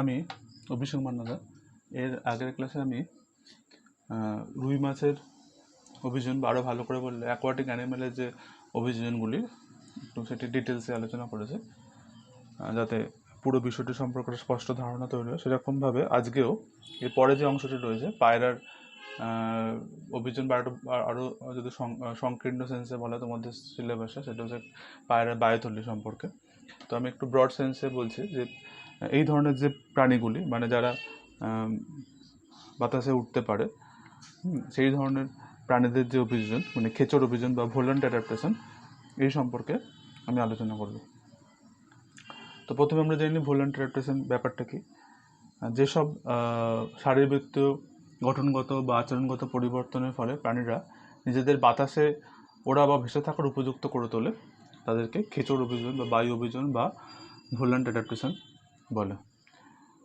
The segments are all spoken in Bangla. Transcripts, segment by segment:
আমি অভিষেক মান্নাদা এর আগের ক্লাসে আমি রুই মাছের অভিযোজন বা আরও ভালো করে বললে অ্যাকোয়াটিক অ্যানিমেলের যে অভিযোজনগুলি, একটু সেটি ডিটেলসে আলোচনা করেছে যাতে পুরো বিষয়টি সম্পর্কে স্পষ্ট ধারণা তৈরি হয়। সেরকমভাবে আজকেও এর পরে যে অংশটি রয়েছে, পায়রার অভিযোজন বা আরও যদি সংকীর্ণ সেন্সে বলা তোমাদের সিলেবাসে সেটা হচ্ছে পায়রার বায়ুথলি সম্পর্কে। তো আমি একটু ব্রড সেন্সে বলছি যে এই ধরনের যে প্রাণীগুলি মানে যারা বাতাসে উঠতে পারে সেই ধরনের প্রাণীদের যে অভিযোজন মানে খেচর অভিযোজন বা ভোলেন্ট অ্যাডাপ্টেশন এই সম্পর্কে আমি আলোচনা করব। তো প্রথমে আমরা জানি ভোলেন্ট অ্যাডাপ্টেশন ব্যাপারটা কি। যেসব আহ, শারীরবৃত্তীয় গঠনগত বা আচরণগত পরিবর্তনের ফলে প্রাণীরা নিজেদের বাতাসে ওড়া বা ভেসে থাকার উপযুক্ত করে তোলে তাদেরকে খেচর অভিযোজন বা বায়ু অভিযোজন বা ভোলেন্ট অ্যাডাপ্টেশন বলে।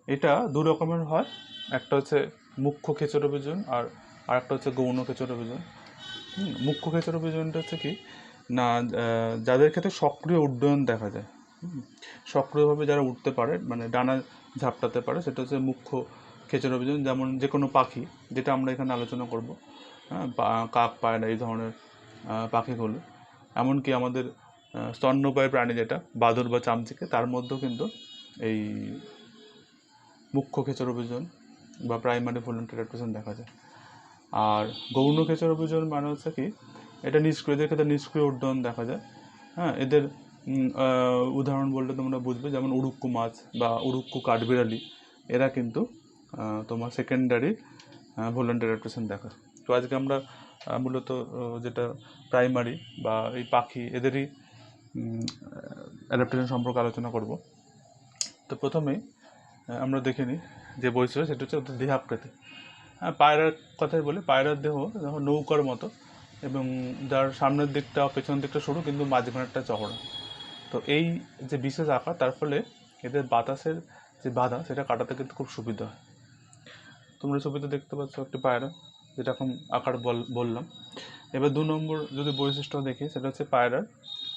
এটা দু রকমের হয়। একটা হচ্ছে মুখ্য খেচর অভিযোজন আর আরেকটা হচ্ছে গৌণ অভিযোজন। হুম, মুখ্য খেচর অভিযোজনটা হচ্ছে কি? না যাদের ক্ষেত্রে সক্রিয় উড্ডয়ন দেখা যায় সক্রিয়ভাবে যারা উঠতে পারে মানে ডানা ঝাপটাতে পারে সেটা হচ্ছে মুখ্য খেচর অভিযোজন যেমন যে কোনো পাখি যেটা আমরা এখানে আলোচনা করব হ্যাঁ কাক পায়রা এই ধরনের পাখিগুলো। এমনকি আমাদের স্তন্যপায়ী প্রাণী যেটা বাদুর বা চামচিকে তার মধ্যেও কিন্তু এই মুখ্য খেচর অভিযোজন বা প্রাইমারি ভলেন্টারি অ্যাডপ্টেশন দেখা যায়। আর গৌণ খেচর অভিযোজন মানে হচ্ছে কি, এটা নিষ্ক্রিয়, এদের ক্ষেত্রে নিষ্ক্রিয় উড্ডয়ন দেখা যায়। হ্যাঁ এদের উদাহরণ বললে তোমরা বুঝবে, যেমন উড়ুক্কু মাছ বা উড়ুক্কু কাঠবিড়ালি, এরা কিন্তু তোমার সেকেন্ডারি ভলেন্টারি অ্যাডপ্টেশন দেখা। তো আজকে আমরা মূলত যেটা প্রাইমারি বা এই পাখি, এদেরই অ্যাডাপ্টেশন সম্পর্কে আলোচনা করব। তো প্রথমেই আহ, আমরা দেখে নিই যে বৈশিষ্ট্য সেটা হচ্ছে দেহাকৃতি হ্যাঁ পায়রার কথাই বলি পায়রার দেহ দেখো নৌকার মতো এবং যার সামনের দিকটা পেছনের দিকটা সরু কিন্তু মাঝখানেরটা চওড়া। তো এই যে বিশেষ আকার তার ফলে এদের বাতাসের যে বাধা সেটা কাটাতে কিন্তু খুব সুবিধা হয়। তোমরা ছবিতে দেখতে পাচ্ছ একটি পায়রা যেরকম আকার বল- বললাম। এবার দু নম্বর যদি বৈশিষ্ট্য দেখি সেটা হচ্ছে পায়রার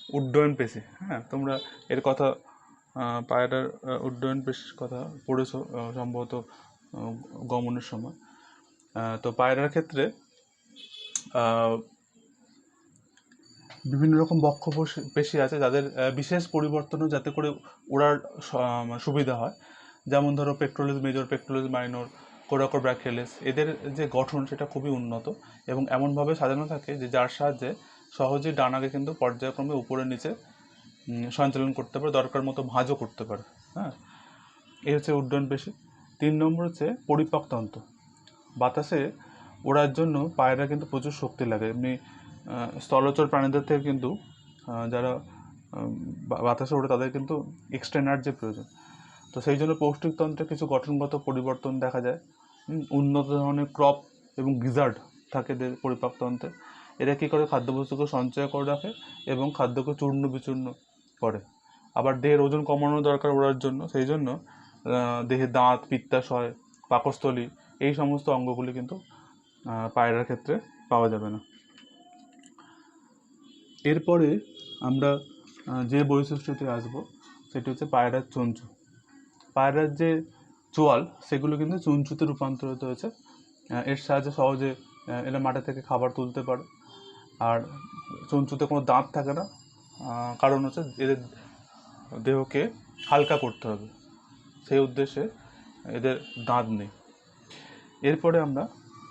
উড্ডয়ন পেশি। হ্যাঁ তোমরা এর কথা পায়রার উড্ডয়ন পেশির কথা পড়েছো সম্ভবত গমনের সময়। তো পায়রার ক্ষেত্রে বিভিন্ন রকম বক্ষ পেশি আছে যাদের বিশেষ পরিবর্তনও যাতে করে ওড়ার সুবিধা হয়। যেমন ধরো pectoralis major pectoralis minor coracobrachialis, এদের যে গঠন সেটা খুবই উন্নত এবং এমনভাবে সাজানো থাকে যে যার সাহায্যে সহজেই ডানাকে কিন্তু পর্যায়ক্রমে উপরে নিচে সঞ্চালন করতে পারে, দরকার মতো ভাঁজও করতে পারে হ্যাঁ? এই হচ্ছে উড্ডয়ন পেশি। তিন নম্বর হচ্ছে পরিপাকতন্ত্র বাতাসে ওড়ার জন্য পায়রা কিন্তু প্রচুর শক্তি লাগে। এমনি স্থলচর প্রাণীদের থেকে কিন্তু যারা বাতাসে ওড়ে তাদের কিন্তু এক্সট্রা এনার্জি প্রয়োজন। তো সেই জন্য পৌষ্টিকতন্ত্রে কিছু গঠনগত পরিবর্তন দেখা যায়। উন্নত ধরনের ক্রপ এবং গিজার্ড থাকে পরিপাকতন্ত্রে এরা কী করে? খাদ্যবস্তুকে সঞ্চয় করে রাখে এবং খাদ্যকে চূর্ণ বিচূর্ণ করে। আবার দেহের ওজন কমানো দরকার ওড়ার জন্য। সেই জন্য দেহে দাঁত, পিত্তাশয়, পাকস্থলী এই সমস্ত অঙ্গগুলি কিন্তু পায়রার ক্ষেত্রে পাওয়া যাবে না। এরপরে আমরা যে বৈশিষ্ট্যতে আসব, সেটি হচ্ছে পায়রার চঞ্চু। পায়রার যে চোয়াল, সেগুলো কিন্তু চুনচুতে রূপান্তরিত হয়েছে। এর সাহায্যে সহজে এরা মাঠে থেকে খাবার তুলতে পারে। আর চুনচুতে কোনো দাঁত থাকে না। কারণ হচ্ছে এদের দেহকে হালকা করতে হবে। সেই উদ্দেশ্যে এদের দাঁত নেই। এরপরে আমরা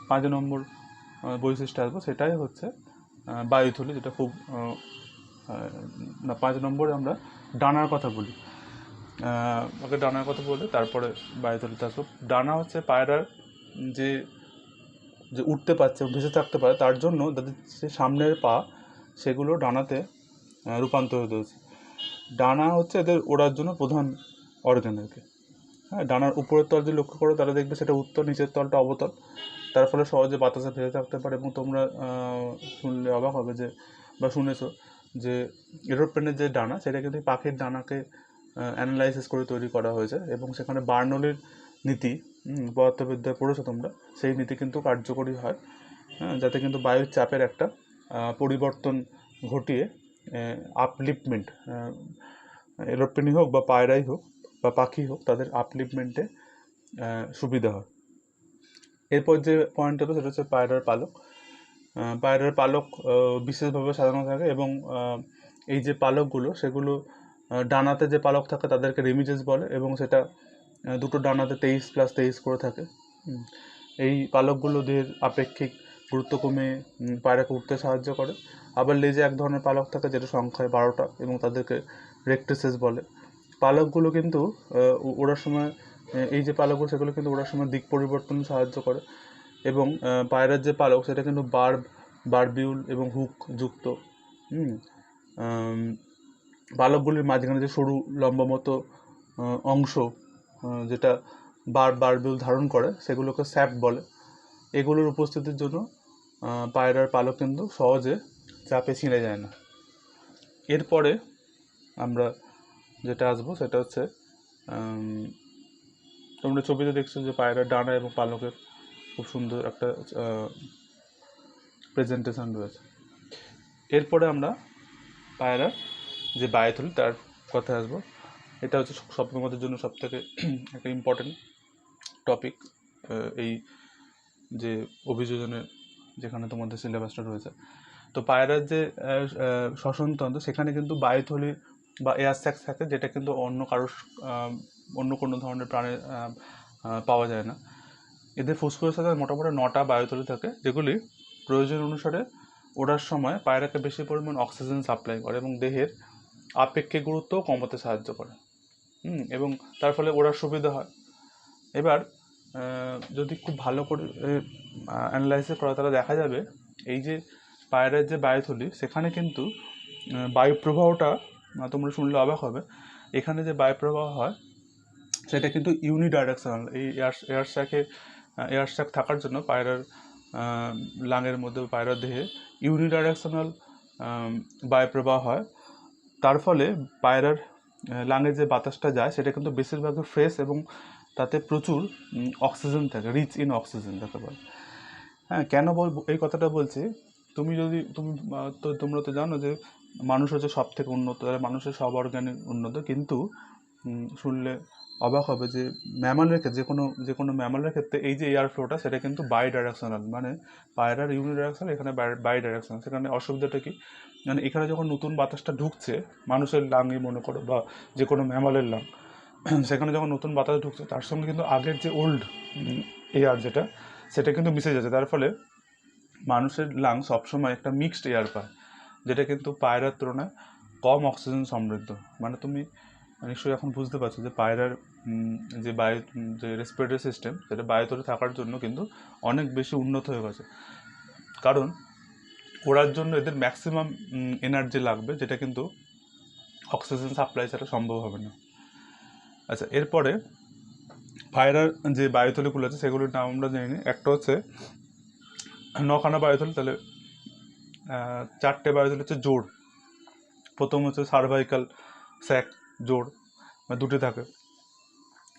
পাঁচ নম্বর বৈশিষ্ট্য আসব। সেটাই হচ্ছে বায়ুথলি, যেটা খুব না, পাঁচ নম্বরে আমরা ডানার কথা বলি। ওকে ডানার কথা বলে তারপরে বায়ুথলিতে আসব। ডানা হচ্ছে পায়রার যে যে উঠতে পারছে ভেসে থাকতে পারে, তার জন্য তাদের যে সামনের পা, সেগুলো ডানাতে রূপান্তরিত হয়েছে। ডানা হচ্ছে এদের ওড়ার জন্য প্রধান অর্গান আর কি হ্যাঁ ডানার উপরের তল যদি লক্ষ্য করো, তাহলে দেখবে সেটা উত্তর নিচের তলটা অবতল। তার ফলে সহজে বাতাসে ভেসে থাকতে পারে এবং তোমরা শুনলে অবাক হবে যে বা শুনেছো যে এরোপ্লেনের যে ডানা, সেটা কিন্তু পাখির ডানাকে অ্যানালাইসিস করে তৈরি করা হয়েছে এবং সেখানে বার্নলির নীতি পদার্থবিদ্যায় পড়েছো তোমরা, সেই নীতি কিন্তু কার্যকরী হয়। হ্যাঁ যাতে কিন্তু বায়ুর চাপের একটা পরিবর্তন ঘটিয়ে আপলিফটমেন্ট এরোপ্লেনই হোক বা পায়রাই হোক বা পাখি হোক, তাদের আপলিফমেন্টে সুবিধা হয়। এরপর যে পয়েন্ট হবে সেটা হচ্ছে পায়রার পালক। পায়রার পালক বিশেষভাবে সাজানো থাকে এবং এই যে পালকগুলো, সেগুলো ডানাতে যে পালক থাকে, তাদেরকে রেমিজেস বলে এবং সেটা দুটো ডানাতে তেইশ প্লাস তেইশ করে থাকে। এই পালকগুলো দেহের আপেক্ষিক গুরুত্ব কমে পায়রাকে উঠতে সাহায্য করে। আবার লেজে এক ধরনের পালক থাকে যেটা সংখ্যায় বারোটা এবং তাদেরকে রেক্টেসেস বলে। পালকগুলো কিন্তু ওড়ার সময় এই যে পালকগুলো, সেগুলো কিন্তু ওড়ার সময় দিক পরিবর্তন সাহায্য করে। এবং পায়রার যে পালক, সেটা কিন্তু বার্ব, বারবিউল এবং হুক যুক্ত। হুম পালকগুলির মাঝখানে যে সরু, লম্বা মতো অংশ যেটা বার বারবিউল ধারণ করে, সেগুলোকে স্যাপ বলে। এগুলোর উপস্থিতির জন্য পায়রার পালক কিন্তু সহজে চাপে ছিঁড়ে যায় না। এরপরে আমরা যেটা আসব সেটা হচ্ছে তোমরা ছবিতে দেখছ যে পায়রার ডানা এবং পালকের খুব সুন্দর একটা প্রেজেন্টেশন রয়েছে। এরপরে আমরা পায়রার যে বায়ুথলি তার কথা আসব। এটা হচ্ছে স্বপ্নমতের জন্য সব থেকে একটা ইম্পর্টেন্ট টপিক এই যে অভিযোজনের যেখানে তোমাদের সিলেবাসটা রয়েছে। তো পায়রার যে শ্বসনতন্ত্র সেখানে কিন্তু বায়ুথলি বা এয়ার স্যাক্স থাকে, যেটা কিন্তু অন্য কারোর অন্য কোনো ধরনের প্রাণে পাওয়া যায় না। এদের ফুসফুসের সাথে মোটামুটি নটা বায়ুথলি থাকে, যেগুলি প্রয়োজন অনুসারে ওড়ার সময় পায়রাকে বেশি পরিমাণ অক্সিজেন সাপ্লাই করে এবং দেহের আপেক্ষিক গুরুত্বও কমাতে সাহায্য করে। এবং তার ফলে ওড়ার সুবিধা হয়। এবার যদি খুব ভালো করে অ্যানালাইসিস করা তাহলে দেখা যাবে এই যে পায়রার যে বায়ুথলি সেখানে কিন্তু আহ, বায়ু প্রবাহটা তোমরা শুনলে অবাক হবে এখানে যে বায়ু প্রবাহ হয় সেটা কিন্তু ইউনি ইউনিডাইরেকশনাল এই এয়ার এয়ার স্যাকে এয়ার স্যাক থাকার জন্য পায়রার লাঙের মধ্যে পায়রার দেহে ইউনিডাইরেকশনাল বায়ু প্রবাহ হয়। তার ফলে পায়রার লাঙে যে বাতাসটা যায় সেটা কিন্তু বেশিরভাগই ফ্রেশ এবং তাতে প্রচুর অক্সিজেন থাকে রিচ ইন অক্সিজেন তাকে বলে। হ্যাঁ কেন বল, এই কথাটা বলছি, তুমি যদি, তুমি তো তোমরা তো জানো যে মানুষ হচ্ছে সব থেকে উন্নত মানুষের সব অর্গানিক উন্নত, কিন্তু শুনলে অবাক হবে যে ম্যামালের ক্ষেত্রে যে কোনো যে কোনো ম্যামালের ক্ষেত্রে এই যে এয়ার ফ্লোটা সেটা কিন্তু বাই ডাইরেকশনাল মানে পায়রার ইউনি ডাইরেকশনাল এখানে বাই ডাইরেকশনাল সেখানে অসুবিধাটা কি? মানে এখানে যখন নতুন বাতাসটা ঢুকছে, মানুষের লাংই মনে করো বা যে কোনো ম্যামালের লাং সেখানে যখন নতুন বাতাস ঢুকছে, তার সঙ্গে কিন্তু আগের যে ওল্ড এয়ার যেটা, সেটা কিন্তু মিশে যাচ্ছে। তার ফলে মানুষের লাং সবসময় একটা মিক্সড এয়ার পায়, যেটা কিন্তু পায়রার তুলনায় কম অক্সিজেন সমৃদ্ধ। মানে তুমি নিশ্চয়ই এখন বুঝতে পারছ যে পায়রার যে বায়ু যে রেসপিরেটরি সিস্টেম সেটা বায়ুতলে থাকার জন্য কিন্তু অনেক বেশি উন্নত হয়ে গেছে। কারণ ওড়ার জন্য এদের ম্যাক্সিমাম এনার্জি লাগবে, যেটা কিন্তু অক্সিজেন সাপ্লাই ছাড়া সম্ভব হবে না। আচ্ছা এরপরে পায়রার যে বায়ুথলিগুলো আছে, সেগুলোর নাম আমরা জানি একটা হচ্ছে নখানা বায়ুথলি তাহলে চারটে বায়ুথলি হচ্ছে জোর প্রথম হচ্ছে সার্ভাইকাল স্যাক জোর দুটি থাকে।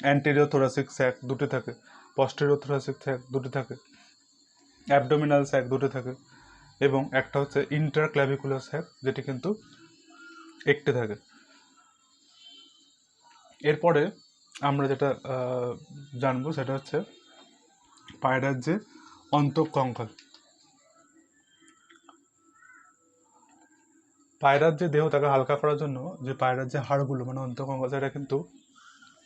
অ্যান্টেরিয়র থোরাসিক স্যাক দুটি থাকে। পস্টেরিয়র থোরাসিক স্যাক দুটি থাকে। অ্যাবডোমিনাল স্যাক দুটি থাকে। এবং একটা হচ্ছে ইন্টার ক্ল্যাভিকুলার স্যাক যেটি কিন্তু একটি থাকে। এরপরে আমরা যেটা জানব সেটা হচ্ছে পায়রার যে অন্তঃকঙ্কাল। পায়রার যে দেহ তাকে হালকা করার জন্য যে পায়রার যে হাড়গুলো মানে অন্তঃকঙ্কাল, সেটা কিন্তু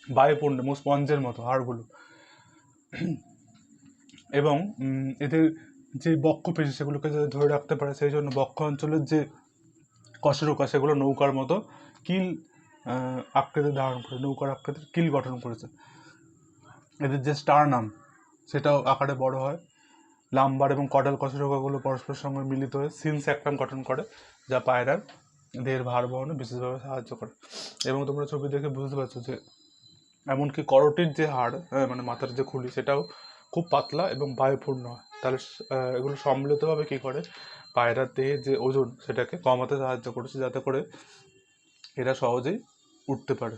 বায়ুপূর্ণ এবং স্পঞ্জের মতো হাড়গুলো। এবং এদের যে বক্ষ পেশি, সেগুলোকে যাতে ধরে রাখতে পারে, সেই জন্য বক্ষ অঞ্চলের যে কশেরোকা সেগুলো নৌকার মতো কিল আহ, আকৃতি ধারণ করে নৌকার আকৃতির কিল গঠন করেছে। এদের যে স্টার নাম সেটাও আকারে বড় হয়। লাম্বার এবং কডাল কশেরোকাগুলো পরস্পরের সঙ্গে মিলিত হয়ে সিন স্যাক্রাম গঠন করে যা পায়রার দেহের ভার বহনে বিশেষভাবে সাহায্য করে। এবং তোমরা ছবি দেখে বুঝতে পারছ যে এমনকি করটির যে হাড় হ্যাঁ, মানে মাথার যে খুলি সেটাও খুব পাতলা এবং বায়ুপূর্ণ হয়। তাহলে এগুলো সম্মিলিতভাবে কী করে? পায়রার দেহে যে ওজন সেটাকে কমাতে সাহায্য করেছে যাতে করে এরা সহজেই উঠতে পারে।